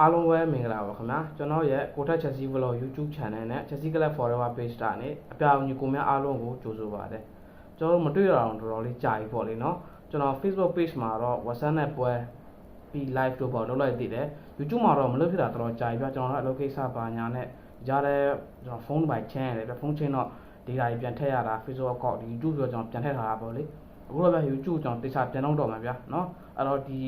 အားလုံးပဲမင်္ဂလာပါခင်ဗျာကျွန်တော်ရဲ့ကိုထက် Chelsea Vlog YouTube Channel နဲ့ Chelsea Club Forever Page တာနဲ့အပြောင်ညီကိုများအားလုံးကိုကြိုဆိုပါရစေကျွန်တော်တို့မတွေ့ရအောင်တော်တော်လေးကြာပြီပေါ့လေနော်ကျွန်တော် Facebook Page မှာတော့ WhatsApp နဲ့ပွဲပြီး live တို့ပေါ့လုပ်လိုက်သေးတယ် YouTube မှာတော့မလုပ်ဖြစ်တာတော်တော်ကြာပြီပြကျွန်တော်တို့အလုပ်ကိစ္စပါညာနဲ့ကြားတဲ့ကျွန်တော်ဖုန်းပိုင်ချမ်းရတယ်ပြဖုန်းချင်းတော့ data ကြီးပြန်ထည့်ရတာ Facebook account ဒီ YouTube ဆိုတော့ကျွန်တော်ပြန်ထည့်ထားတာပေါ့လေအခုတော့ဗျ YouTube ကျွန်တော်တေချာပြန်လုပ်တော့မှာဗျာနော်အဲ့တော့ဒီ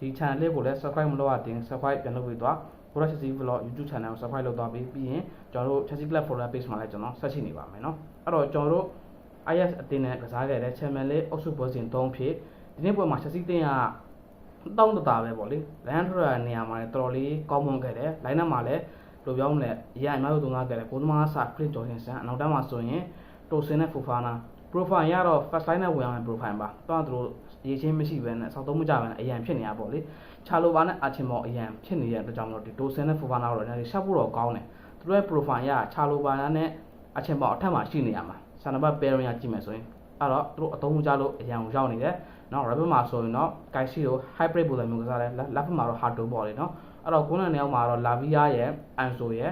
ဒီ channel လေးကိုလည်း subscribe မလုပ်ရသေးရင် subscribe ပြန်လုပ်ပြီးတော့ Bora Chelsea Vlog YouTube channel ကို subscribe လုပ်သွားပြီးပြီးရင်ကျွန်တော်တို့ Chelsea Club Follower page မှာလည်းကျွန်တော်ဆက်ရှိနေပါမယ်เนาะအဲ့တော့ကျွန်တော်တို့ IS အတင်းနဲ့ကစားခဲ့တဲ့ channel လေးအုပ်စုပွဲစဉ်3ဖြစ်ဒီနေ့ပွဲမှာ Chelsea တင်းကတောင်းတတာပဲပေါ့လေ line ထရနေရာမှာလည်းတော်တော်လေးကောင်းမွန်ခဲ့တယ် line နံမှာလည်းလိုပြောမလဲရအများဆုံးသုံးခဲ့တယ်ကိုသမားစာ Chris Jorgensen အနောက်တန်းမှာဆိုရင်တိုစင်နဲ့ Fofana profile ရတော့ first line နဲ့ဝင်အောင် profile ပါတော့သူတို့ ရေးချင်းမရှိဘဲနဲ့စောက်သုံးမကြဘဲနဲ့အရန်ဖြစ်နေရပေါ့လေချာလိုပါနဲ့အာချင်မော်အရန်ဖြစ်နေတဲ့အတွက်ကြောင့်မလို့ဒီတိုစင်နဲ့ Fofana တော့လည်းရှက်ဖို့တော့ကောင်းတယ်သူတို့ရဲ့ profile ရချာလိုပါနဲ့အချင်မော်အထက်မှာရှိနေရမှာဆန်နဘတ် pairing ရကြည့်မယ်ဆိုရင်အဲ့တော့သူတို့အသုံးမကြလို့အရန်ကိုရောက်နေတယ်နော် rapid မှာဆိုရင်တော့ Kaisi ကို hybrid ပုံစံမျိုးကစားတယ် left မှာတော့ hard ပေါ့လေနော်အဲ့တော့ခုနကနေရာမှာတော့ Lavia ရဲ့ Anso ရဲ့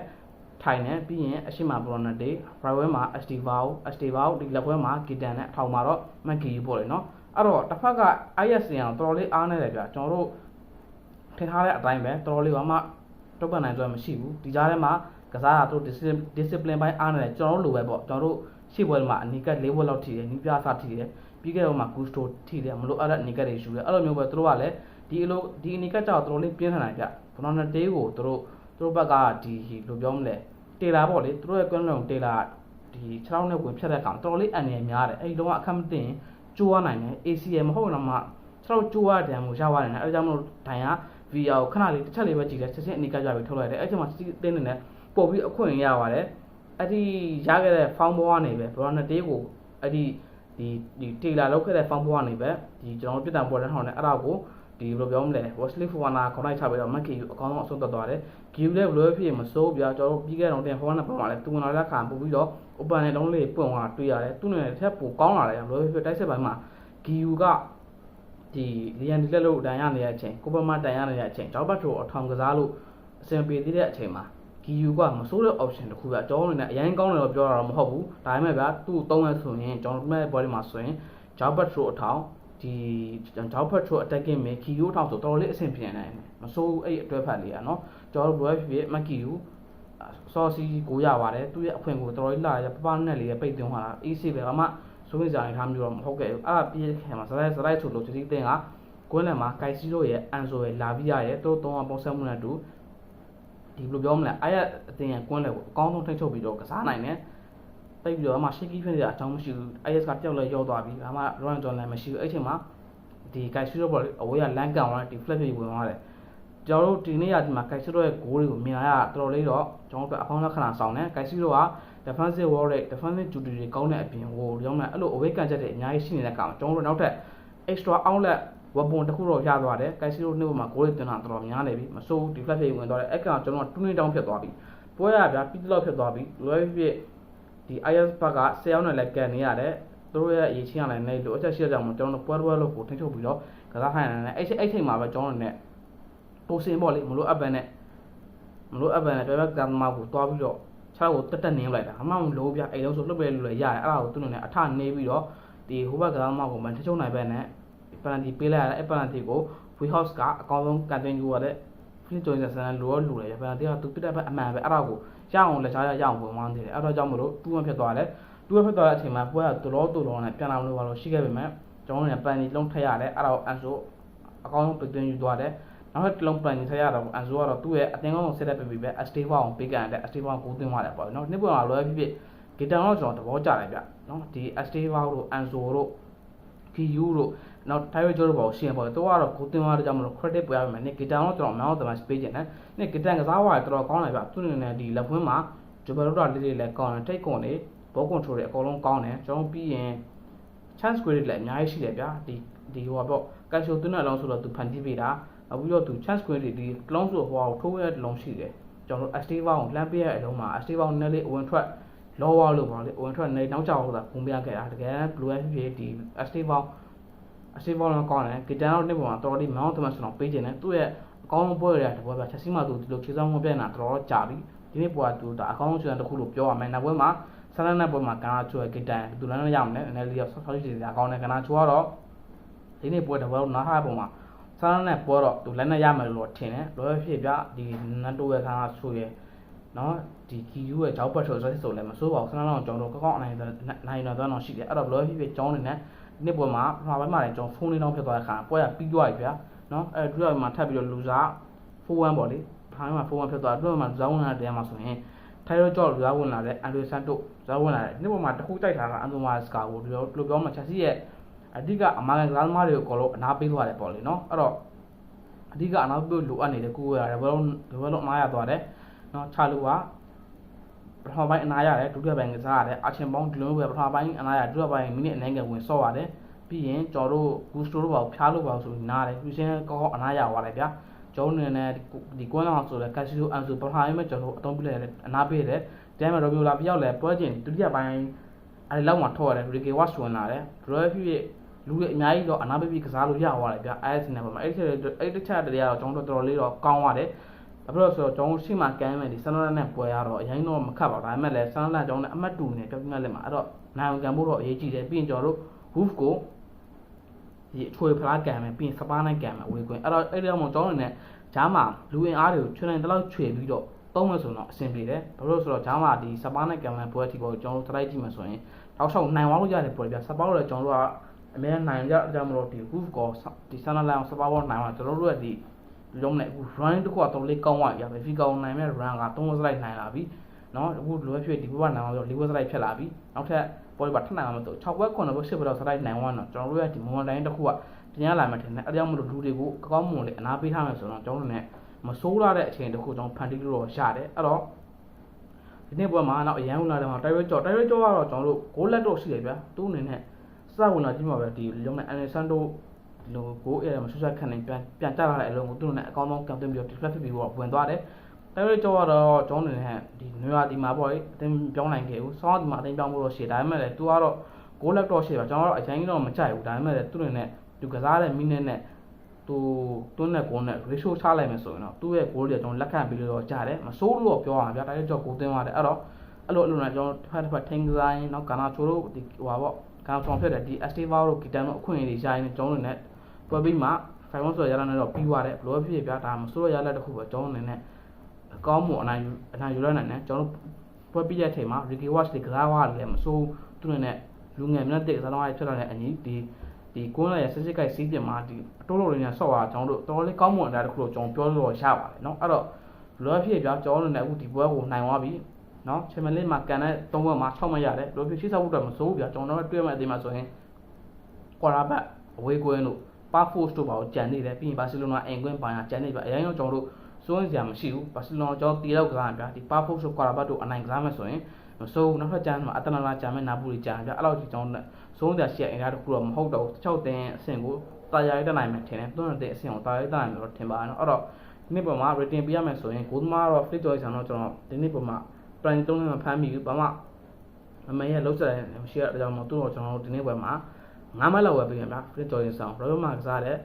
ထိုင်နေပြီးရင်အရှိမ Bronate right wing မှာ Estivao Estivao ဒီလက်ပွဲမှာ Kitan နဲ့အထောင်မှာတော့ Maki ပေါ့လေနော် အဲ့တော့တစ်ဖက်က IS ရအောင်တော်တော်လေးအားနေတယ်ဗျကျွန်တော်တို့ထင်ထားတဲ့အတိုင်းပဲတော်တော်လေးဘာမှတုတ်ပတ်နိုင်ကြမရှိဘူးဒီကြားထဲမှာကစားတာတို့ discipline ဘိုင်းအားနေတယ်ကျွန်တော်တို့လိုပဲပေါ့ကျွန်တော်တို့ရှေ့ပွဲမှာအနီကတ်၄ဘွက်လောက်ထိတယ်နီးပြားစားထိတယ်ပြီးခဲ့တော့မှ Gusto ထိတယ်မလို့အဲ့ဒါအနီကတ်တွေယူတယ်အဲ့လိုမျိုးပဲတို့ကလည်းဒီအလိုဒီအနီကတ်ကြောင့်တော်တော်လေးပြင်းထန်တယ်ဗျဘနောနတေးကိုတို့တို့ဘက်ကဒီလိုပြောမလဲတေလာပေါ့လေတို့ရဲ့ကွန်းလုံးတေလာဒီ6လောက်နဲ့ဝင်ဖြတ်တဲ့ကောင်တော်တော်လေးအန်ရများတယ်အဲ့ဒီတော့အခက်မတင် ကျိုးရနိုင်တယ် ACL မဟုတ်တော့မှ6လောက်ကျိုးရတဲ့မှုရပါတယ်နဲ့အဲ့ဒါကြောင့်မလို့ဒိုင်က VR ကိုခဏလေးတစ်ချက်လေးပဲကြည့်တယ်ချက်ချင်းအနီကတ်ကြပြီးထုတ်လိုက်တယ်အဲ့ချိန်မှာတင်းနေတယ်ပို့ပြီးအခွင့်ရပါတယ်အဲ့ဒီရခဲ့တဲ့ found ဘောကနေပဲ Brown တေးကိုအဲ့ဒီဒီဒီတေလာလောက်ခဲ့တဲ့ found ဘောကနေပဲဒီကျွန်တော်တို့ပြစ်ဒဏ်ပေါ်တဲ့ဟောင်းနဲ့အဲ့ဒါကို ဒီဘယ်လိုပြောမလဲ Wesley Fofana ခေါင်းလိုက်ချပြီးတော့ Maki အကောင်းဆုံးအဆုံးသတ်သွားတယ်။ Giu လည်းဘယ်လိုဖြစ်မစိုးပြကျွန်တော်တို့ပြီးခဲ့တော့တင် Fofana ပုံမှာလည်းသူဝင်လာတဲ့ခါပို့ပြီးတော့ open နဲ့လုံးလေးပွင့်သွားတွေ့ရတယ်။သူ့နဲ့တစ်ချက်ပိုကောင်းလာတယ်ဘယ်လိုဖြစ်တိုက်စစ်ပိုင်းမှာ Giu ကဒီလီယန်ဒီလက်လို့တန်ရနေတဲ့အချိန်ကိုပမတန်ရနေတဲ့အချိန်ဂျောက်ဘတ်ထိုအထောင်ကစားလို့အဆင်ပြေသေးတဲ့အချိန်မှာ GU ကမစိုးတဲ့ option တစ်ခုပဲကျွန်တော်တို့လည်းအရင်ကောင်းတယ်လို့ပြောတာတော့မဟုတ်ဘူးဒါပေမဲ့ဗျာသူ့သုံးရဆိုရင်ကျွန်တော်တို့ရဲ့ body မှာဆိုရင် Job Patrol အထောင် ဒီ Job Patrol attacking မယ် GU အထောင်ဆိုတော်တော်လေးအဆင်ပြေနိုင်တယ်မစိုးအဲ့အတွဲဖက်လေးอ่ะเนาะကျွန်တော်တို့ဘယ်ဖြစ်ဖြစ် McGiu စောစီကိုရပါတယ်သူ့ရဲ့အဖွင့်ကိုတော်တော်လေးလာရပပနဲ့လေးပိတ်သွင်းသွားတာ easy ပဲအမှစိုးရိမ်စရာအနေထားမျိုးတော့မဟုတ်ခဲ့ဘူးအဲ့ဒါပြီးခဲ့မှာစရိုက်စရိုက်ဆိုလို့ချစီတင်ကကွင်းလယ်မှာကိုက်စီရိုရဲ့အန်ဆိုရဲ့လာဗီယာရဲ့တို့သုံးအောင်ပုံစံမှုနဲ့တူဒီဘယ်လိုပြောမလဲအဲ့ရအတင်ရဲ့ကွင်းလယ်ကိုအကောင်းဆုံးထိတ်ချုပ်ပြီးတော့ကစားနိုင်တယ် တိတ်ပြီးတော့အမှရှေ့ကီးဖြစ်နေတဲ့အကြောင်းမရှိဘူး IS ကပြောက်လဲရောက်သွားပြီအမှ run ကြော်လည်းမရှိဘူးအဲ့ချိန်မှာဒီကိုက်စီရိုပေါ်အဝေးကလန်ကန်သွားတယ်ဒီ flat ပြေဝင်သွားတယ်ကျွန်တော်တို့ဒီနေ့ရဒီမှာကိုက်စီရိုရဲ့ဂိုးတွေကိုမြင်ရတာတော်တော်လေးတော့ကျွန်တော်တို့အဖောင်းလက္ခဏာဆောင်တယ်ကိုက်စီရိုက defensive wall ရဲ့ defensive duty တွေကောင်းတဲ့အပြင်ဟိုရောင်းမယ်အဲ့လို away ကန်ချက်တွေအများကြီးရှိနေတဲ့ကောင်ကျွန်တော်တို့နောက်ထပ် extra outlet weapon တစ်ခုတော့ရသွားတယ်ကိုက်စီရိုနှစ်ဘက်မှာဂိုးတွေတင်တာတော်တော်များနေပြီမစိုးဒီ flat ပြေဝင်သွားတယ်အဲ့ကောင်ကျွန်တော်က2 down ဖြစ်သွားပြီပွဲရဗျာပြီးတော့ဖြစ်သွားပြီလွယ်ဖြစ် ဒီ IS ဘက်က10ရောက်နဲ့လည်းကန်နေရတယ်သူတို့ရဲ့အရေးချင်းရလည်းနေလို့အချက်ရှိတဲ့ကြောင့်ကျွန်တော်တို့ပွဲပွဲလို့ကိုထိထုတ်ပြီးတော့ကစားခိုင်းရတယ်အဲ့အဲ့ချိန်မှာပဲကျွန်တော်တို့ ਨੇ တိုးစင်ပေါ့လေမလို့အပ်ပန်နဲ့မလို့အပ်ပန်နဲ့တွဲဘက်ကံမာကိုတွားပြီးတော့ခြေထောက်ကိုတက်တက်နင်းလိုက်တာအမှမလို့ဗျအိမ်လုံးဆိုလှုပ်ပဲလို့လည်းရတယ်အဲ့ဒါကိုသူ့နဲ့အထနေပြီးတော့ဒီဟိုဘက်ကံမာကိုမထချုံနိုင်ပဲနဲ့ပန်တီပေးလိုက်ရတဲ့အဲ့ပန်တီကို We House ကအကောင်းဆုံးကန်တင်ယူရတဲ့ Flint Johnson ဆန်လိုရောလူတယ်ပန်တီကသူပြတဲ့ဘက်အမှန်ပဲအဲ့ဒါကို ရအောင်လက်ချားရအောင်ဝင်သွားသေးတယ်အဲ့တော့ကြောင့်မလို့တူးမဖြစ်သွားတယ်တူးဖြစ်သွားတဲ့အချိန်မှာပွဲကတူလောတူလောနဲ့ပြန်လာလို့ပါလို့ရှိခဲ့ပေမဲ့ကျွန်တော်တို့ကပန်တီလုံးထက်ရတယ်အဲ့ဒါကိုအန်ဆိုအကောင်းဆုံးပတင်ယူသွားတယ်နောက်ထပ်လုံး plan ထည့်ရတော့အန်ဆိုကတော့သူ့ရဲ့အတင်းကောင်းကို set up ပေးပြီးပဲ stable အောင်ပေးကန်တဲ့ stable ကိုသွင်းသွားတယ်ပေါ့နော်နှစ်ပွင့်ကလွယ်ဖြစ်ဖြစ်ဂီတန်တော့ကျွန်တော်သဘောကျတယ်ဗျနော်ဒီ stable တို့ anso တို့ PU တို့ နောက် Tyro တို့ပေါ့ရှင်းပေါ့တော့ကတော့ကိုတင်သွားတဲ့ကြောင့်မလို့ credit ပြရမယ်နိဂီတန်တော့ကျွန်တော် amount တမန် space ကျင်တယ်နိဂီတန်ကစားသွားတယ်တော်တော်ကောင်းတယ်ဗျသူ့အနေနဲ့ဒီလက်ဖွင့်မှာ developer လေးလေးလည်းကောင်းတယ်ထိတ်ကွန်လေး ball control တွေအကုန်လုံးကောင်းတယ်ကျွန်တော်ပြီးရင် chance credit လည်းအများကြီးရှိတယ်ဗျာဒီဒီဟိုပေါ့ကန်ရှိုသွင်းတဲ့အလုံးဆိုတော့သူဖန်တီးပေးတာနောက်ပြီးတော့သူ chance square တွေဒီ clone ဆိုဟိုအောင်ထိုးရတဲ့လုံးရှိတယ်ကျွန်တော်တို့ active အောင်လှမ်းပေးရတဲ့အလုံးမှာ active အောင်နည်းလေးဝင်ထွက် lower လို့ပေါ့လေဝင်ထွက်နေနောက်ကျအောင်ဆိုတာပုံပြခဲ့တာတကယ် blue FP ဒီ active အောင် active အောင်ကောင်းတယ်ဂီတန်တော့နှစ်ပေါ်မှာတော်တော်လေး mount သမတ်ဆိုတော့ပေးခြင်းတယ်သူ့ရဲ့အကောင်းဆုံးပွဲရတဲ့တပွဲပြချက်စီမှာသူဒီလိုခြေဆောင်ဝင်ပြနေတာတော်တော်ကြာပြီဒီနေ့ပွဲကသူဒါအကောင်းဆုံးခြေဆောင်တစ်ခုလို့ပြောရမယ်နောက်ပွဲမှာဆန်လန်နဲ့ပွဲမှာကနာချိုရဲ့ဂိတ်တန်သူလည်းရအောင်နဲ့အနေလေးဆောက်ဆောက်ကြည့်စရာအကောင်းနဲ့ကနာချိုကတော့ဒီနေ့ပွဲတပွဲနားထားပုံမှာဆန်လန်နဲ့ပွဲတော့သူလည်းနဲ့ရမယ်လို့ထင်တယ်လောဖြစ်ပြဒီနတ်တိုရဲ့ကနာချိုရဲ့နော်ဒီကီယူရဲ့ဂျောက်ပတ်ထိုဆိုဆိုလည်းမစိုးပါဘူးဆန်းလောင်းကျွန်တော်ကောက်ကောက်အနိုင်နိုင်တော့တော့ရှိတယ်အဲ့တော့ဘလောဖြစ်ဖြစ်ကျောင်းနေနဲ့ နေ့ပွဲမှာပထမပိုင်းမှာလည်းကျွန်တော်ဖုန်းလေးတော့ဖြစ်သွားတဲ့ခါပွဲကပြီးသွားပြီဗျာနော်အဲ့ဒုတိယမှာထပ်ပြီးတော့လူစား4-1ပေါ့လေပထမမှာ4-1ဖြစ်သွားဒုတိယမှာဇောင်းဝင်လာတဲ့မှာဆိုရင်ထိုင်ရောကြော့လူစားဝင်လာတဲ့အန်ဒရီဆန်တို့ဇောင်းဝင်လာတဲ့နေ့ပွဲမှာတခုတိုက်ထားတာအန်တိုမာစကာကိုဒီလိုလိုပြောမှချက်စီရဲ့အဓိကအမာကန်ကစားသမားတွေကိုအကုန်လုံးအနာပေးသွားတယ်ပေါ့လေနော်အဲ့တော့အဓိကအနာပေးလိုအပ်နေတဲ့ကိုယ်ရတယ်ဘယ်တော့ဘယ်တော့အနာရသွားတယ်နော်ချလူကပ ထမပိုင်းအနာရတယ်ဒုတိယပိုင်းကစားရတယ်အချင်းပေါင်းဒီလိုပဲပထမပိုင်းအနာရဒုတိယပိုင်းမိနစ်အနည်းငယ်ဝင်ဆော့ရတယ်ပြီးရင်ကျော်တို့ဂူစတိုတို့ပါဖျားလို့ပါဆိုနားတယ်ပြီးချင်းကောကောအနာရသွားတယ်ဗျာကျောင်းနေနဲ့ဒီကွန်းလောက်ဆိုလဲကက်စီယိုအန်ဆိုပထမပိုင်းမှာကျော်တို့အတုံးပြလိုက်တယ်အနာပေးတယ်ဒဲမရိုမီယိုလာပြောက်လဲပွဲချင်းဒုတိယပိုင်းအဲဒီလောက်မှထောက်ရတယ်ရီကေဝတ်ဝင်လာတယ်ဒရိုဖြစ်လူတွေအများကြီးတော့အနာပေးပြီးကစားလို့ရသွားတယ်ဗျာအဲစနေပါမှာအဲ့ဒီအဲ့ဒီချက်တည်းကတော့ကျွန်တော်တော်တော်လေးတော့ကောင်းသွားတယ် ဘာဖြစ်လို့ဆိုတော့ကျွန်တော်ရှိမှကမ်းမယ်ဒီဆန်နလနဲ့ပွဲရတော့အရင်တော့မခတ်ပါဘူးဒါပေမဲ့လည်းဆန်နလကျွန်တော်နဲ့အမှတ်တူနေပြောပြမှလည်းမှာအဲ့တော့နိုင်အောင်ကံဖို့တော့အရေးကြီးတယ်ပြီးရင်ကျွန်တော်တို့ hoof ကိုဒီအချွေဖလားကံမယ်ပြီးရင်စပါးနိုင်ကံမယ်ဝေကွင်းအဲ့တော့အဲ့ဒီတော့ကျွန်တော်တို့နဲ့ဂျားမှာလူအင်အားတွေကိုချွန်နိုင်တဲ့လောက်ချွေပြီးတော့သုံးမယ်ဆိုတော့အဆင်ပြေတယ်ဘာလို့ဆိုတော့ဂျားမှာဒီစပါးနိုင်ကံမယ်ပွဲအထိပေါ့ကျွန်တော်တို့ထလိုက်ကြည့်မယ်ဆိုရင်တောက်လျှောက်နိုင်သွားလို့ရတယ်ပေါ့ဗျာစပါးတော့ကျွန်တော်တို့ကအများနိုင်ကြအကြောင်းမလို့ဒီ hoof ကိုဒီဆန်နလန်စပါးပေါ်နိုင်မှာကျွန်တော်တို့ကဒီ လုံးနဲ့အခု run တခုကတော့လေးကောင်းသွားပြီဗျာဘယ်ဖီကောင်းနိုင်မဲ့ run က3ဝက်စလိုက်နိုင်လာပြီနော်အခုလိုပဲဖြစ်ဒီဘက်ကနိုင်အောင်ဆို4ဝက်စလိုက်ဖြစ်လာပြီနောက်ထပ်ပေါ်ဒီပါထပ်နိုင်အောင်မဆို6ဘက်9ဘက်10ဘက်တော့စလိုက်နိုင်သွားတော့ကျွန်တော်တို့ရဲ့ဒီ moment line တခုကတင်ရလာမှထင်တယ်အဲကြောင့်မလို့လူတွေကိုကောင်းမွန်လေးအနာပေးထားမယ်ဆိုတော့ကျွန်တော်တို့ ਨੇ မဆိုးလာတဲ့အချိန်တခုကျွန်တော်ဖန်တီးလို့တော့ရတယ်အဲ့တော့ဒီနေ့ပွဲမှာနောက်အရန်ဝင်လာတဲ့မှာတိုက်ရွက်ကြော်တိုက်ရွက်ကြော်ကတော့ကျွန်တော်တို့ဂိုးလက်တော့ရှိတယ်ဗျာသူ့အနေနဲ့စဝင်လာကြည့်မှာပဲဒီလုံးနဲ့အန်ဆန်တို့ဒီ လိုကိုအဲ့ဒါမှာဆွဆွခန့်နေပြန်ပြန်ကြလာတဲ့အလုံးကိုသူ့နဲ့အကောင်းဆုံးကံတင်ပြီးတော့ deflect ဖြစ်ပြီးတော့ဝင်သွားတယ်။အဲလိုကြောတော့ကျောင်းနေနဲ့ဒီနွေရာဒီမှာပေါ့လေအတင်းပြောင်းနိုင်ခဲ့ဘူး။ဆောင်းဒီမှာအတင်းပြောင်းဖို့တော့ရှေ့ဒါပေမဲ့လည်း तू ကတော့6လက်တော့ရှေ့ပါကျွန်တော်တော့အရင်ကတော့မကြိုက်ဘူးဒါပေမဲ့လည်းသူ့နဲ့သူကစားတဲ့မိနစ်နဲ့သူတွန်းတဲ့ကိုနဲ့ ratio ချလိုက်မယ်ဆိုရင်တော့သူ့ရဲ့ goal တွေကျွန်တော်လက်ခံပြီးလို့ကြားတယ်မစိုးလို့တော့ပြောရမှာဗျာဒါကြောင့်ကိုသွင်းသွားတယ်အဲ့တော့အဲ့လိုအဲ့လိုနဲ့ကျွန်တော်တစ်ဖက်တစ်ဖက် tank design နော်ကာနာချိုတို့ဒီဟိုပါပေါ့ကာနာချိုဖြစ်တဲ့ဒီ Estiva တို့ Gitan တို့အခွင့်အရေးတွေရှာရင်ကျွန်တော်တို့နဲ့ ပွဲပြီးမှ5 1ဆိုရလာနေတော့ပြီးသွားတယ်ဘလို့ဖြစ်ဖြစ်ဗျာဒါမစိုးရရလက်တစ်ခုပဲကျွန်တော်အနေနဲ့အကောင်းမှုအနိုင်အနိုင်ယူရနိုင်တယ်ကျွန်တော်ပွဲပြီးတဲ့အချိန်မှာ Ricky Watch တွေကစားသွားတယ်မစိုးသူနဲ့လူငယ်မြတ်တဲ့စားတော့ဖြစ်လာတဲ့အညီဒီဒီကွန်းလာရဲ့စစ်စစ်ကိုက်စီးပြင်မှာဒီအတိုးလိုတွေနဲ့ဆော့သွားကျွန်တော်တို့တော်တော်လေးကောင်းမွန်တဲ့အရာတစ်ခုလို့ကျွန်တော်ပြောလို့ရပါတယ်เนาะအဲ့တော့လောဖြစ်ပြကျွန်တော်တို့လည်းအခုဒီပွဲကိုနိုင်သွားပြီเนาะချင်မလေးမှာကန်တဲ့၃ဘက်မှာ6မရတယ်လောဖြစ်ရှိစောက်ဖို့တော့မစိုးဘူးပြကျွန်တော်တို့တွေ့မှအသေးမှဆိုရင်ကွာရာဘတ်အဝေးကွင်းတို့ ပါဖို့စ်တို့ပါကိုကြံနေတယ်ပြီးရင်ဘာစီလိုနာအင်ကွင်းပိုင်းကကြံနေပြအရင်ကကျွန်တော်တို့စိုးရင်စရာမရှိဘူးဘာစီလိုနာကျွန်တော်တီလောက်ကစားပြဒီပါဖို့စ်တို့ကွာရာဘတ်တို့အနိုင်ကစားမယ်ဆိုရင်မစိုးဘူးနောက်ထပ်ကြမ်းမှာအတနာလာကြမ်းမဲ့နာပူလီကြမ်းပြအဲ့လောက်ကြီးကျွန်တော်စိုးစရာရှိတဲ့အင်အားတစ်ခုတော့မဟုတ်တော့ဘူး6တင်းအဆင့်ကိုတာယာရတဲ့နိုင်မှထင်တယ်တွန်းတဲ့အဆင့်ကိုတာယာရတဲ့နိုင်လို့ထင်ပါနော်အဲ့တော့ဒီနေ့ပေါ်မှာ rating ပေးရမယ်ဆိုရင်ဂိုးသမားတော့ fit choice အောင်တော့ကျွန်တော်ဒီနေ့ပေါ်မှာ prime 3နဲ့မဖမ်းမိဘူးဘာမှအမေရဲ့လောက်ဆက်တယ်မရှိတဲ့အကြောင်းမို့သူ့တော့ကျွန်တော်တို့ဒီနေ့ပေါ်မှာ 9မှတ်လောက်ပဲပေးရမှာ fit choice အောင် royal mark ကစားတဲ့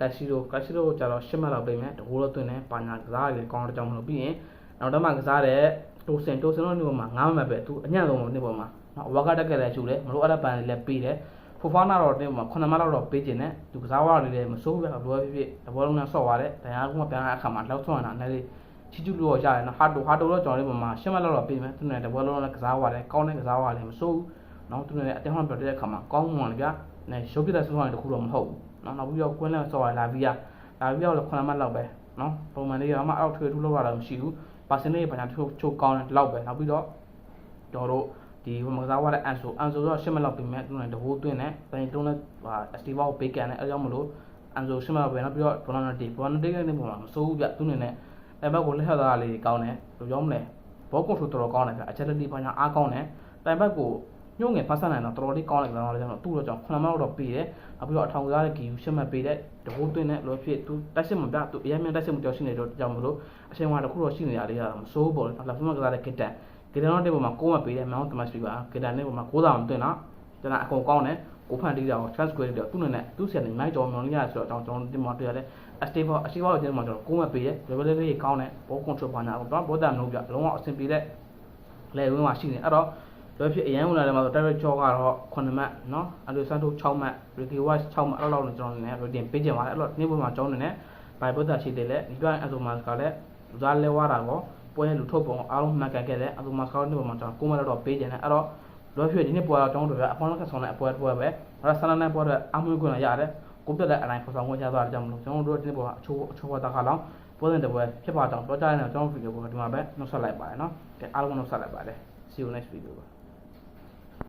ကက်ဆီရိုကက်ဆီရိုကိုကျတော့10မှတ်လောက်ပေးမယ်တကူတော့တွင်းတယ်ပါညာကစားရကောင်းတဲ့ကြောင်းမလို့ပြီးရင်နောက်တော့မှကစားတဲ့တိုစင်တိုစင်တို့နေ့ပေါ်မှာ9မှတ်ပဲသူအညံ့ဆုံးနေ့ပေါ်မှာနော်ဝါကတက်ကလည်းရှူတယ်မလို့အဲ့ဒါပန်လည်းပေးတယ်ဖူဖာနာတော့တင်းမှာ9မှတ်လောက်တော့ပေးခြင်းနဲ့သူကစားဝါတွေလည်းမစိုးဘူးပဲဘယ်လိုဖြစ်ဖြစ်တဘောလုံးနဲ့ဆော့သွားတယ်တရားကုန်းပြန်လာအခါမှာလောက်ဆော့နေတာလည်းလေချီချူလို့ရတယ်နော်ဟာတိုဟာတိုတော့ကျွန်တော်လေးပေါ်မှာ10မှတ်လောက်တော့ပေးမယ်သူနဲ့တဘောလုံးနဲ့ကစားဝါတယ်ကောင်းတဲ့ကစားဝါလည်းမစိုးဘူး နော်သူနဲ့အတင်းဟောင်းပြတဲ့အခါမှာကောင်းမှန်လေဗျာနဲ့ရုပ်ပြတဲ့ဆော့ရတယ်တခုတော့မဟုတ်ဘူးနော်နောက်ပြီးတော့ကွင်းလည်းဆော့ရလာပြီးရလာပြီးတော့9မှတ်လောက်ပဲနော်ပုံမှန်လေးကမှအောက်ထွေထူးလောက်ရတာမရှိဘူး percentage ဘာညာချိုးချိုးကောင်းတယ်လောက်ပဲနောက်ပြီးတော့တော်တို့ဒီဟိုမကစားဝါတဲ့အန်ဆိုအန်ဆိုတော့ရှစ်မလောက်ပြင်မဲ့သူနဲ့တဘိုးသွင်းတယ်တိုင်းတုံးနဲ့ဟာအစတီဗာကိုပေးကန်တယ်အဲကြောင့်မလို့အန်ဆိုရှစ်မလောက်ပဲနောက်ပြီးတော့ဘောနတီဘောနတီကနေပုံမှာမစိုးဘူးဗျသူနဲ့အဲဘက်ကိုလက်ဟသားလေးကောင်းတယ်ဘယ်လိုပြောမလဲဘောကွန်ထရိုတော်တော်ကောင်းတယ်ဗျအချက်လက်တီဘာညာအားကောင်းတယ်တိုင်ဘက်ကို ညို့ငယ်ဖတ်ဆက်နိုင်တော့တော်တော်လေးကောင်းတယ်ကတော့လည်းကျွန်တော်သူ့တော့ကျွန်တော်ခုနမလောက်တော့ပေးတယ်နောက်ပြီးတော့အထောင်စားတဲ့ဂီယူရှစ်မှတ်ပေးတဲ့တဘိုးသွင်းတဲ့လိုဖြစ်သူတိုက်စစ်မပြသူအရင်မြန်တိုက်စစ်မကြောက်ရှိနေတော့ကြောင့်မလို့အချိန်မှာတခုတော့ရှိနေရလေးရတာမစိုးဘူးပေါ့လာဖမကစားတဲ့ကစ်တန်ဂီတန်တော့တဲ့ပုံမှာကိုးမှပေးတယ်မောင်တမတ်စပီပါဂီတန်နဲ့ပုံမှာကိုးဆောင်မသွင်းတော့ကျွန်တော်အကုန်ကောင်းတယ်ကိုဖန်တီးတာကို transcript တော့သူ့နဲ့သူ့ဆရာနေမိုက်တော်မြောင်လေးရဆိုတော့ကျွန်တော်တင်မတွေ့ရတယ်အအစတေးဘောအစတေးဘောကိုကျွန်တော်ကျွန်တော်ကိုယ်မပေးတယ် level လေးလေးကောင်းတယ်ဘော control ပါညာတော့ဘောတန်လို့ပြလုံးဝအဆင်ပြေတဲ့လေဝင်းမှာရှိနေအဲ့တော့ လောဖြစ်အရန်ဝင်လာတယ်မှာဆို direct jaw ကတော့9မှတ်เนาะအဲ့လိုစမ်းထုတ်6မှတ် Ricky Watch 6မှတ်အဲ့လောက်နဲ့ကျွန်တော်နေ rating ပေးကြပါလေအဲ့တော့နေ့ဘက်မှာကျောင်းနေနဲ့ by ဘတ်တာရှိတယ်လေဒီပိုင်းအဆိုမာကလည်းလူသားလဲဝါတာကောပွဲလူထုတ်ပုံအားလုံးမှတ်ကန်ခဲ့တယ်အဆိုမာကနေ့ဘက်မှာကျွန်တော်9မှတ်တော့ပေးကြတယ်အဲ့တော့လောဖြစ်ဒီနေ့ပွဲတော့ကျောင်းတို့ပြအပေါင်းလက်ကဆောင်တဲ့အပွဲပွဲပဲအဲ့တော့ဆန္ဒနဲ့ပွဲတော့အမွေးခွင့်ရတယ်ကိုပြတဲ့အတိုင်းဖော်ဆောင်ခွင့်ရသွားတဲ့ကြောင့်မလို့ကျွန်တော်တို့ဒီနေ့ပွဲကအချိုးအချိုးဝတ်တာခါလောက်ပွဲတဲ့ပွဲဖြစ်ပါတော့တော့ကြားနေတော့ကျွန်တော်ဗီဒီယိုကိုဒီမှာပဲနှုတ်ဆက်လိုက်ပါတယ်เนาะကဲအားလုံးနှုတ်ဆက်လိုက်ပါတယ် see you next video ပါ